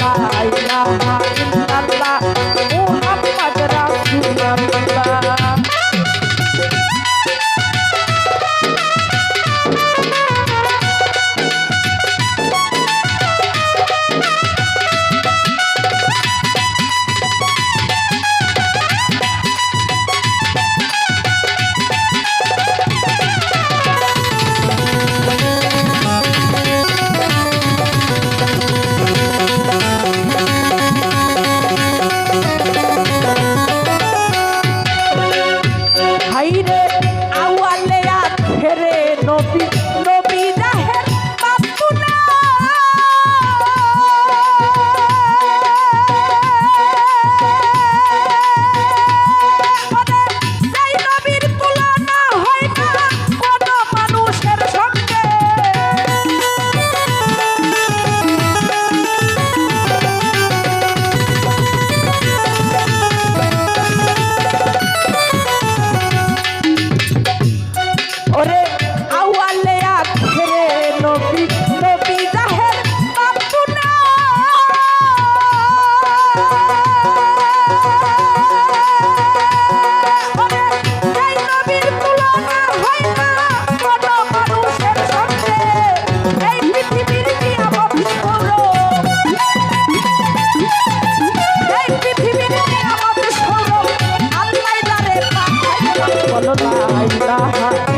la la la la la ilaha